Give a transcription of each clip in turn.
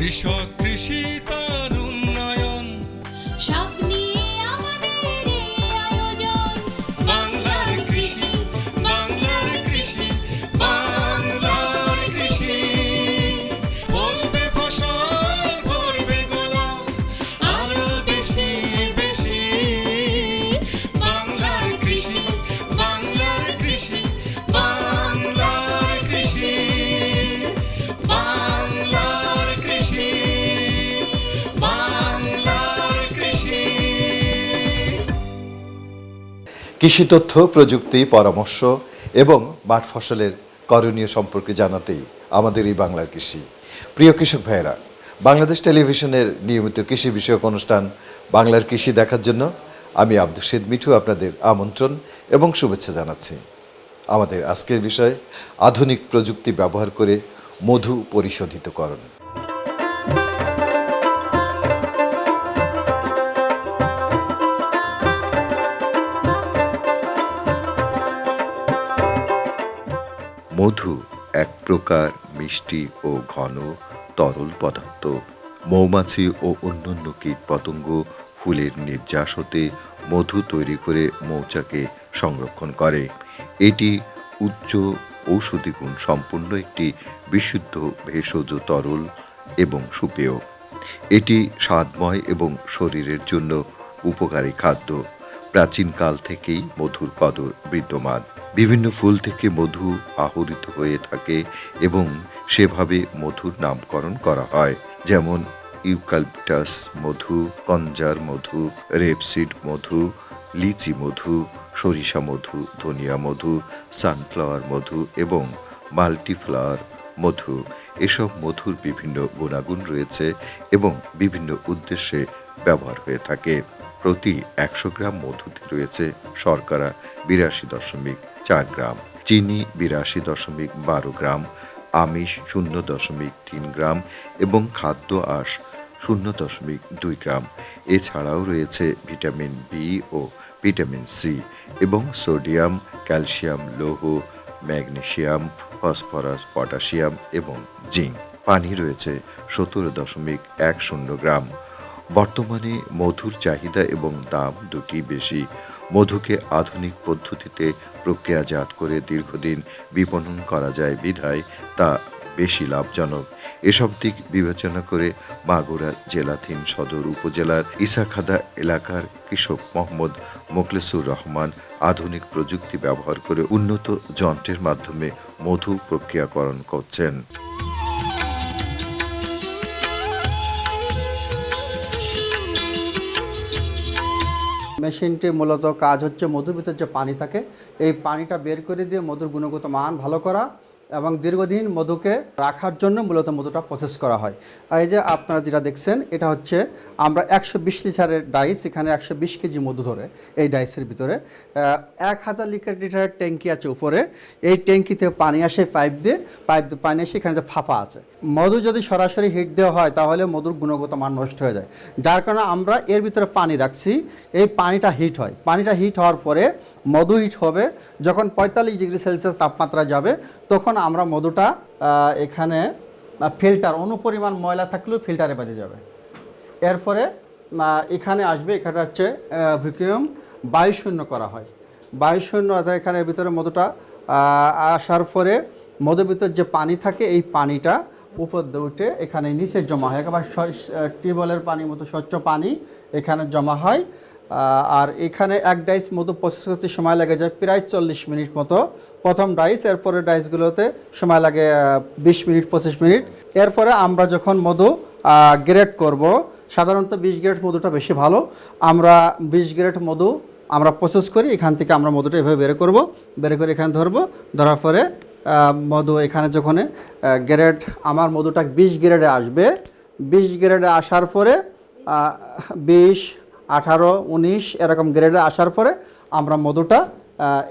কৃষক কৃষি কৃষি তথ্য প্রযুক্তি, পরামর্শ এবং মাঠ ফসলের করণীয় সম্পর্কে জানাতেই আমাদের এই বাংলার কৃষি। প্রিয় কৃষক ভাইয়েরা, বাংলাদেশ টেলিভিশনের নিয়মিত কৃষি বিষয়ক অনুষ্ঠান বাংলার কৃষি দেখার জন্য আমি আব্দুল শেদ মিঠু আপনাদের আমন্ত্রণ এবং শুভেচ্ছা জানাচ্ছি। আমাদের আজকের বিষয়, আধুনিক প্রযুক্তি ব্যবহার করে মধু পরিশোধিতকরণ। মধু, এক প্রকার মিষ্টি ও ঘন তরল পদার্থ, মৌমাছি ও অন্যান্য কীট পতঙ্গ ফুলের নির্যাস হতে মধু তৈরি করে মৌচাকে সংরক্ষণ করে। এটি উচ্চ ঔষধি গুণ সম্পন্ন একটি বিশুদ্ধ ভেষজ তরল এবং সুপেয়। এটি স্বাদময় এবং শরীরের জন্য উপকারী খাদ্য। প্রাচীনকাল থেকেই মধুর কদর বিদ্যমান। বিভিন্ন ফুল থেকে মধু আহরিত হয়ে থাকে এবং সেভাবে মধুর নামকরণ করা হয়। যেমন ইউক্যালিপটাস মধু, কঞ্জার মধু, রেপসিড মধু, লিচি মধু, সরিষা মধু, ধনিয়া মধু, সানফ্লাওয়ার মধু এবং মাল্টিফ্লাওয়ার মধু। এসব মধুর বিভিন্ন গুণাগুণ রয়েছে এবং বিভিন্ন উদ্দেশ্যে ব্যবহার হয়ে থাকে। প্রতি একশো গ্রাম মধুতে রয়েছে শর্করা বিরাশি দশমিক চার গ্রাম, চিনি বিরাশি দশমিক বারো গ্রাম, আমিষ শূন্য দশমিক তিন গ্রাম এবং খাদ্য আঁশ শূন্য দশমিক দুই গ্রাম। এছাড়াও রয়েছে ভিটামিন বি ও ভিটামিন সি এবং সোডিয়াম, ক্যালসিয়াম, লৌহ ম্যাগনেশিয়াম ফসফরাস, পটাশিয়াম এবং জিঙ্ক। পানি রয়েছে সতেরো দশমিক এক শূন্য গ্রাম। বর্তমানে মধুর চাহিদা এবং দাম দুটি বেশি। মধুকে আধুনিক পদ্ধতিতে প্রক্রিয়াজাত করে দীর্ঘদিন বিপণন করা যায় বিধায় তা বেশি লাভজনক। এসব দিক বিবেচনা করে মাগুরা জেলাধীন সদর উপজেলার ইসাখাদা এলাকার কৃষক মোহাম্মদ মোকলেসুর রহমান আধুনিক প্রযুক্তি ব্যবহার করে উন্নত যন্ত্রের মাধ্যমে মধু প্রক্রিয়াকরণ করছেন। মেশিনটি মূলত কাজ হচ্ছে মধুর ভিতর যে পানি থাকে, এই পানিটা বের করে দিয়ে মধুর গুণগত মান ভালো করা। এবং দীর্ঘদিন মধুকে রাখার জন্য মূলত মধুটা প্রসেস করা হয়। এই যে আপনারা যেটা দেখছেন, এটা হচ্ছে আমরা একশো বিশ লিটারের ডাইস, এখানে একশো বিশ কেজি মধু ধরে এই ডাইসের ভিতরে। এক হাজার লিটার লিটারের ট্যাঙ্কি আছে উপরে। এই ট্যাঙ্কিতে পানি আসে পাইপ দিয়ে পাইপ দিয়ে পানি আসে এখানে যে ফাঁপা আছে। মধু যদি সরাসরি হিট দেওয়া হয়, তাহলে মধুর গুণগত মান নষ্ট হয়ে যায়। যার কারণে আমরা এর ভিতরে পানি রাখছি। এই পানিটা হিট হয়। পানিটা হিট হওয়ার পরে মধু হিট হবে। যখন পঁয়তাল্লিশ ডিগ্রি সেলসিয়াস তাপমাত্রা যাবে, তখন আমরা মধুটা এখানে ফিল্টার, অনুপরিমাণ ময়লা থাকলেও ফিল্টারে বেঁধে যাবে। এরপরে এখানে আসবে, এখানে হচ্ছে ভ্যাকুয়াম বায়ু শূন্য করা হয়। বায়ু শূন্য অর্থাৎ এখানে ভিতরে মধুটা আসার পরে মধুর ভিতর যে পানি থাকে, এই পানিটা উপর দিয়ে উঠে এখানে নিচে জমা হয়। একেবারে টিউবওয়েলের পানির মতো স্বচ্ছ পানি এখানে জমা হয়। আর এখানে এক ডাইস মধু প্রসেস করতে সময় লাগে যায় প্রায় চল্লিশ মিনিট মতো। প্রথম ডাইস, এরপরে ডাইসগুলোতে সময় লাগে বিশ মিনিট, পঁচিশ মিনিট। এরপরে আমরা যখন মধু গ্রেড করব, সাধারণত বিশ গ্রেড মধুটা বেশি ভালো। আমরা বিশ গ্রেড মধু আমরা প্রসেস করি, এখান থেকে আমরা মধুটা এভাবে বের করব। বের করে এখানে ধরবো। ধরার পরে মধু এখানে যখন গ্রেড আমার মধুটা বিশ গ্রেডে আসবে। বিশ গ্রেডে আসার পরে বিশ আঠারো, উনিশ এরকম গ্রেডে আসার পরে আমরা মধুটা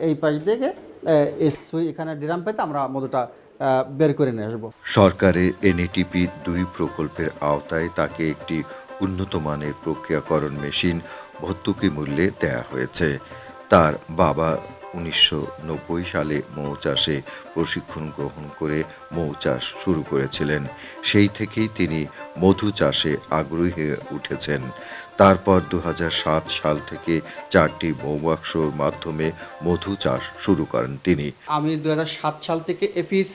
এই পাশ থেকে সুই এখানে ড্রাম পেতে আমরা মধুটা বের করে নিয়ে আসব। সরকারের এনএটিপি দুই প্রকল্পের আওতায় তাকে একটি উন্নত মানের প্রক্রিয়াকরণ মেশিন ভর্তুকি মূল্যে দেয়া হয়েছে। তার বাবা উনিশশো নব্বই সালে মৌ চাষে প্রশিক্ষণ গ্রহণ করে মৌ চাষ শুরু করেছিলেন। সেই থেকেই তিনি মধু চাষে আগ্রহী হয়ে উঠেছেন। তারপর দু হাজার সাত সাল থেকে চারটি মৌবাক্সর মাধ্যমে মধু চাষ শুরু করেন তিনি। আমি দু হাজার সাত সাল থেকে এপিস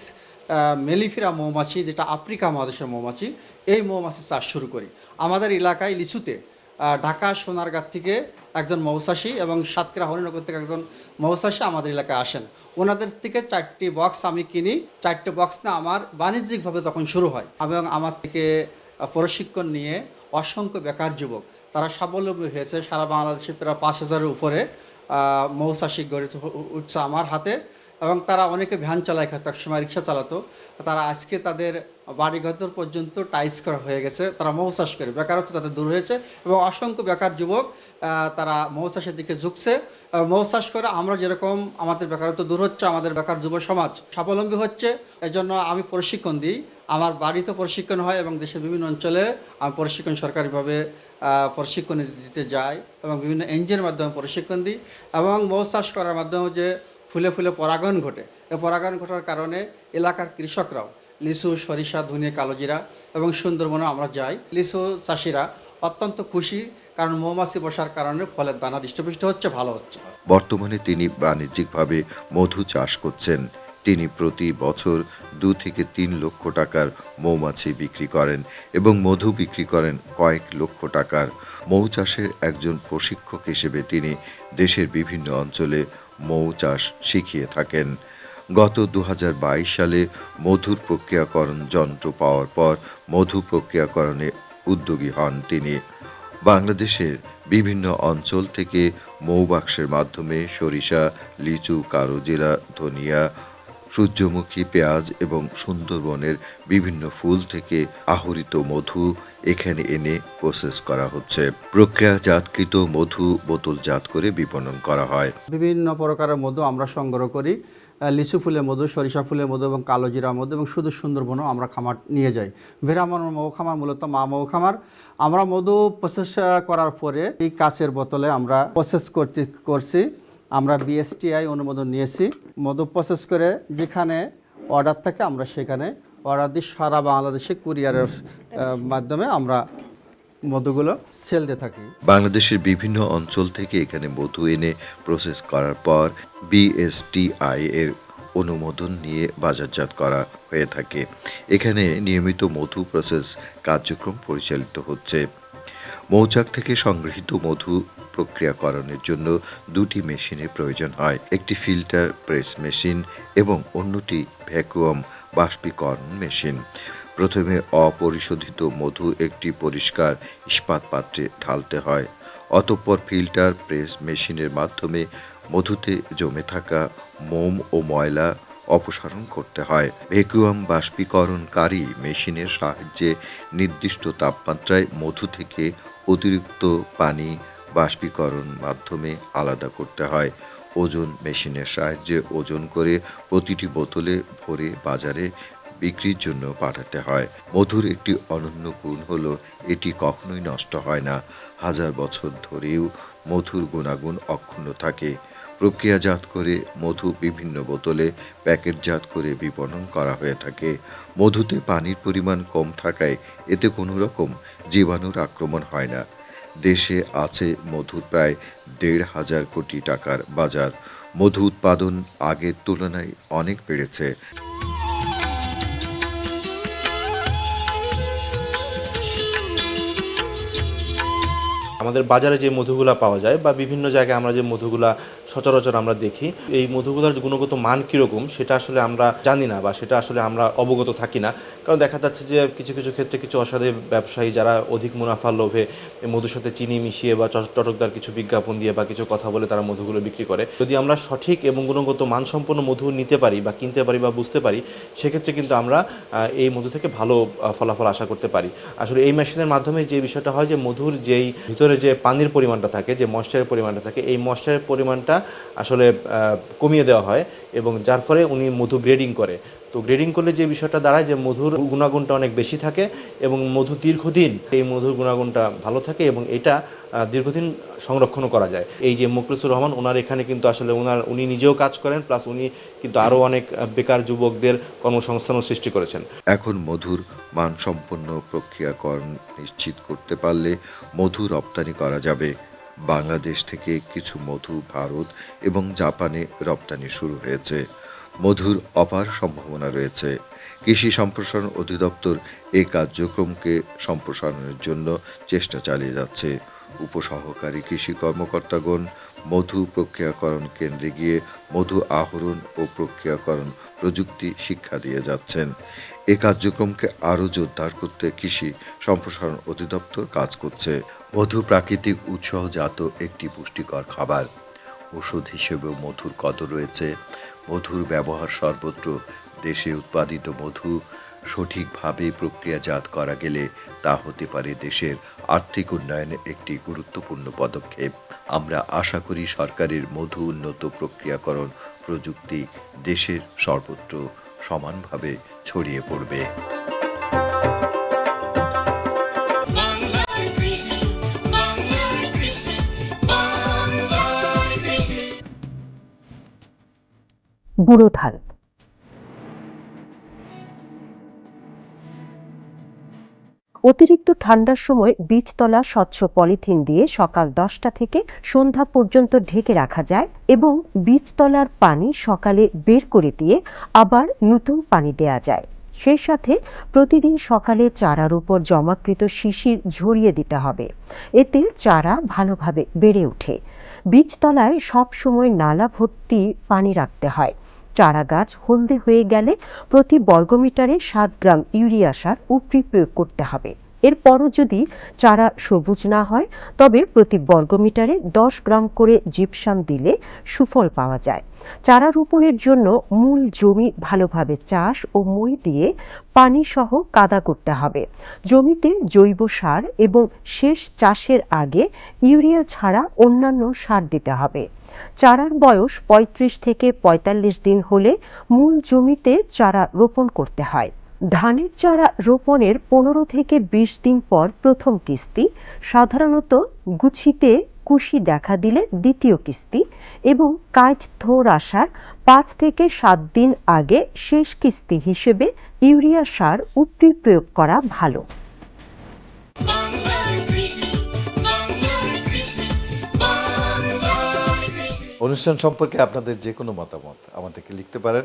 মেলিফিরা মৌমাছি, যেটা আফ্রিকা মহাদেশের মৌমাছি, এই মৌমাছি চাষ শুরু করি। আমাদের এলাকায় লিচুতে ঢাকা সোনারগাঁ থেকে একজন মৌচাষী এবং সাতক্ষীরা হরিনগর থেকে একজন মৌচাষী আমাদের এলাকায় আসেন। ওনাদের থেকে চারটি বক্স আমি কিনি। চারটে বক্স না আমার বাণিজ্যিকভাবে তখন শুরু হয় এবং আমার থেকে প্রশিক্ষণ নিয়ে অসংখ্য বেকার যুবক তারা স্বাবলম্বী হয়েছে। সারা বাংলাদেশে প্রায় পাঁচ হাজারের উপরে মৌচাষী গড়ে উঠছে আমার হাতে। এবং তারা অনেকে ভ্যান চালায় খাতো একসময় রিক্সা চালাতো। তারা আজকে তাদের বাড়িঘর পর্যন্ত টাইস করা হয়ে গেছে তারা মৌ চাষ করে। বেকারত্ব তাদের দূর হয়েছে এবং অসংখ্য বেকার যুবক তারা মৌ চাষের দিকে ঝুঁকছে। আহ, চাষ করে আমরা যেরকম আমাদের বেকারত্ব দূর হচ্ছে আমাদের বেকার যুব সমাজ স্বাবলম্বী হচ্ছে এজন্য আমি প্রশিক্ষণ দিই। আমার বাড়িতে প্রশিক্ষণ হয় এবং দেশের বিভিন্ন অঞ্চলে আমি প্রশিক্ষণ সরকারিভাবে প্রশিক্ষণ দিতে যাই এবং বিভিন্ন এনজিওর মাধ্যমে প্রশিক্ষণ দিই এবং মৌ চাষ করার মাধ্যমে যে ফুলে ফুলে পরাগায়ন ঘটে। পরাগায়ন ঘটার কারণে এলাকার কৃষকরাও লিচু, সরিষা ধনিয়া কালোজিরা এবং সুন্দরবনে আমরা যাই। লিচু চাষিরা অত্যন্ত খুশি কারণ মৌমাছি বসার কারণে ফলের দানা হৃষ্টপুষ্ট হচ্ছে, ভালো হচ্ছে। বর্তমানে তিনি বাণিজ্যিকভাবে মধু চাষ করছেন। তিনি প্রতি বছর দু থেকে তিন লক্ষ টাকার মৌমাছি বিক্রি করেন এবং মধু বিক্রি করেন কয়েক লক্ষ টাকার। মৌ চাষের একজন প্রশিক্ষক হিসেবে তিনি দেশের বিভিন্ন অঞ্চলে মৌ চাষ শিখিয়ে থাকেন। গত দু সালে মধুর প্রক্রিয়াকরণ যন্ত্র পাওয়ার পর মধু প্রক্রিয়াকরণে উদ্যোগী হন তিনি। বাংলাদেশের বিভিন্ন অঞ্চল থেকে মৌবাক্সের মাধ্যমে সরিষা, লিচু কারও জেলা ধনিয়া সূর্যমুখী পেঁয়াজ এবং সুন্দরবনের বিভিন্ন ফুল থেকে আহরিত মধু এখানে এনে প্রসেস করা হচ্ছে। প্রক্রিয়াজাতকৃত মধু বোতলজাত করে বিপণন করা হয়। বিভিন্ন প্রকারের মধু আমরা সংগ্রহ করি। লিচু ফুলের মধু, সরিষা ফুলের মধু এবং কালো জিরা মধু এবং শুধু সুন্দরবনও আমরা খামার নিয়ে যাই। ভেরামন মৌ খামার মূলত মা মৌ খামার আমরা মধু প্রসেস করার পরে এই কাচের বোতলে আমরা প্রসেস করতে, করছি। আমরা বিএসটিআই অনুমোদন নিয়েছি। মধু প্রসেস করে যেখানে অর্ডার থাকে, আমরা সেখানে অর্ডার দিয়ে সারা বাংলাদেশে কুরিয়ারের মাধ্যমে আমরা মধুগুলো সেলতে থাকি। বাংলাদেশের বিভিন্ন অঞ্চল থেকে এখানে মধু এনে প্রসেস করার পর বিএসটিআই এর অনুমোদন নিয়ে বাজারজাত করা হয়ে থাকে। এখানে নিয়মিত মধু প্রসেস কার্যক্রম পরিচালিত হচ্ছে। মৌচাক থেকে সংগৃহীত মধু প্রক্রিয়াকরণের জন্য দুটি মেশিনের প্রয়োজন হয়। একটি ফিল্টার প্রেস মেশিন এবং অন্যটি ভ্যাকুয়াম বাষ্পীকরণ মেশিন। প্রথমে অপরিশোধিত মধু একটি পরিষ্কার ইস্পাত পাত্রে ঢালতে হয়। অতঃপর ফিল্টার প্রেস মেশিনের মাধ্যমে মধুতে জমে থাকা মোম ও ময়লা অপসারণ করতে হয়। ভ্যাকুয়াম বাষ্পীকরণকারী মেশিনের সাহায্যে নির্দিষ্ট তাপমাত্রায় মধু থেকে অতিরিক্ত পানি বাষ্পীকরণ মাধ্যমে আলাদা করতে হয়। ওজন মেশিনের সাহায্যে ওজন করে প্রতিটি বোতলে ভরে বাজারে বিক্রির জন্য পাঠাতে হয়। মধুর একটি অনন্য গুণ হলো, এটি কখনোই নষ্ট হয় না। হাজার বছর ধরেও মধুর গুণাগুণ অক্ষুণ্ণ থাকে। প্রক্রিয়াজাত করে মধু বিভিন্ন বোতলে প্যাকেটজাত করে বিপণন করা হয়ে থাকে। মধুতে পানির পরিমাণ কম থাকায় এতে কোনো রকম জীবাণুর আক্রমণ হয় না। দেশে আছে মধুর প্রায় দেড় হাজার কোটি টাকার বাজার। মধু উৎপাদন আগের তুলনায় অনেক বেড়েছে। আমাদের বাজারে যে মধুগুলা পাওয়া যায় বা বিভিন্ন জায়গায় আমরা যে মধুগুলা সচরাচর আমরা দেখি। এই মধুগুলার গুণগত মান কীরকম, সেটা আসলে আমরা জানি না বা সেটা আসলে আমরা অবগত থাকি না। কারণ দেখা যাচ্ছে যে কিছু কিছু ক্ষেত্রে কিছু অসাধু ব্যবসায়ী যারা অধিক মুনাফার লোভে মধুর সাথে চিনি মিশিয়ে বা চট- চটকদার কিছু বিজ্ঞাপন দিয়ে বা কিছু কথা বলে তারা মধুগুলো বিক্রি করে। যদি আমরা সঠিক এবং গুণগত মানসম্পন্ন মধু নিতে পারি বা কিনতে পারি বা বুঝতে পারি, সেক্ষেত্রে কিন্তু আমরা এই মধু থেকে ভালো ফলাফল আশা করতে পারি। আসলে এই মেশিনের মাধ্যমে যে বিষয়টা হয় যে মধুর যেই ভিতরে যে পানির পরিমাণটা থাকে, যে ময়শ্চারের পরিমাণটা থাকে, এই ময়শ্চারের পরিমাণটা আসলে কমিয়ে দেওয়া হয় এবং যার ফলে উনি মধু গ্রেডিং করে। তো গ্রেডিং করলে যে বিষয়টা দাঁড়ায় যে মধুর গুণাগুণটা অনেক বেশি থাকে এবং মধু দীর্ঘদিন এই মধুর গুণাগুণটা ভালো থাকে এবং এটা দীর্ঘদিন সংরক্ষণও করা যায়। এই যে মুখলিসুর রহমান ওনার এখানে কিন্তু আসলে ওনার উনি নিজেও কাজ করেন, প্লাস উনি কিন্তু আরও অনেক বেকার যুবকদের কর্মসংস্থানও সৃষ্টি করেছেন। এখন মধুর মানসম্পন্ন প্রক্রিয়াকরণ নিশ্চিত করতে পারলে মধু রপ্তানি করা যাবে। বাংলাদেশ থেকে কিছু মধু ভারত এবং জাপানে রপ্তানি শুরু হয়েছে। মধুর অপার সম্ভাবনা রয়েছে। কৃষি সম্প্রসারণ অধিদপ্তর এই কার্যক্রমকে সম্প্রসারণের জন্য চেষ্টা চালিয়ে যাচ্ছে। উপসহকারী কৃষি কর্মকর্তাগণ মধু প্রক্রিয়াকরণ কেন্দ্রে গিয়ে মধু আহরণ ও প্রক্রিয়াকরণ প্রযুক্তি শিক্ষা দিয়ে যাচ্ছেন। এ কার্যক্রমকে আরও জোরদার করতে কৃষি সম্প্রসারণ অধিদপ্তর কাজ করছে। মধু প্রাকৃতিক উৎসজাত একটি পুষ্টিকর খাবার। ওষুধ হিসেবেও মধুর কদর রয়েছে। মধুর ব্যবহার সর্বত্র দেশে উৎপাদিত মধু সঠিকভাবে প্রক্রিয়াজাত করা গেলে তা হতে পারে দেশের আর্থিক উন্নয়নে একটি গুরুত্বপূর্ণ পদক্ষেপ। আমরা আশা করি সরকারের মধু উন্নত প্রক্রিয়াকরণ প্রযুক্তি দেশের সর্বত্র সমানভাবে ছড়িয়ে পড়বে। বুড়োধাল অতিরিক্ত ঠান্ডার সময় বীজতলা স্বচ্ছ পলিথিন দিয়ে সকাল দশটা থেকে সন্ধ্যা পর্যন্ত ঢেকে রাখা যায় এবং বীজতলার পানি সকালে বের করে দিয়ে আবার নতুন পানি দেয়া যায়। সেই সাথে প্রতিদিন সকালে চারার উপর জমাকৃত শিশির ঝরিয়ে দিতে হবে। এতে চারা ভালোভাবে বেড়ে ওঠে। বীজতলায় সব সময় নালা ভর্তি পানি রাখতে হয়। চারা গাছ হলদে হয়ে গেলে প্রতি বর্গমিটারে সাত গ্রাম ইউরিয়া সার উপরি প্রয়োগ করতে হবে। এরপরও যদি চারা সবুজ না হয়, তবে প্রতি বর্গমিটারে দশ গ্রাম করে জিপসাম দিলে সুফল পাওয়া যায়। চারা রোপণের জন্য মূল জমি ভালোভাবে চাষ ও মই দিয়ে পানি সহ কাদা করতে হবে। জমিতে জৈব সার এবং শেষ চাষের আগে ইউরিয়া ছাড়া অন্যান্য সার দিতে হবে। চারার বয়স ৩৫ থেকে ৪৫ দিন হলে মূল জমিতে চারা রোপণ করতে হয়। ধানের চারা রোপণের পনেরো থেকে বিশ দিন পর প্রথম কিস্তি, সাধারণত গুছিতে কুশি দেখা দিলে দ্বিতীয় কিস্তি এবং কাজ থোর আসার পাঁচ থেকে সাত দিন আগে শেষ কিস্তি হিসেবে ইউরিয়া সার উপরি প্রয়োগ করা ভালো। অনুষ্ঠান সম্পর্কে আপনাদের যে কোনো মতামত আমাদেরকে লিখতে পারেন।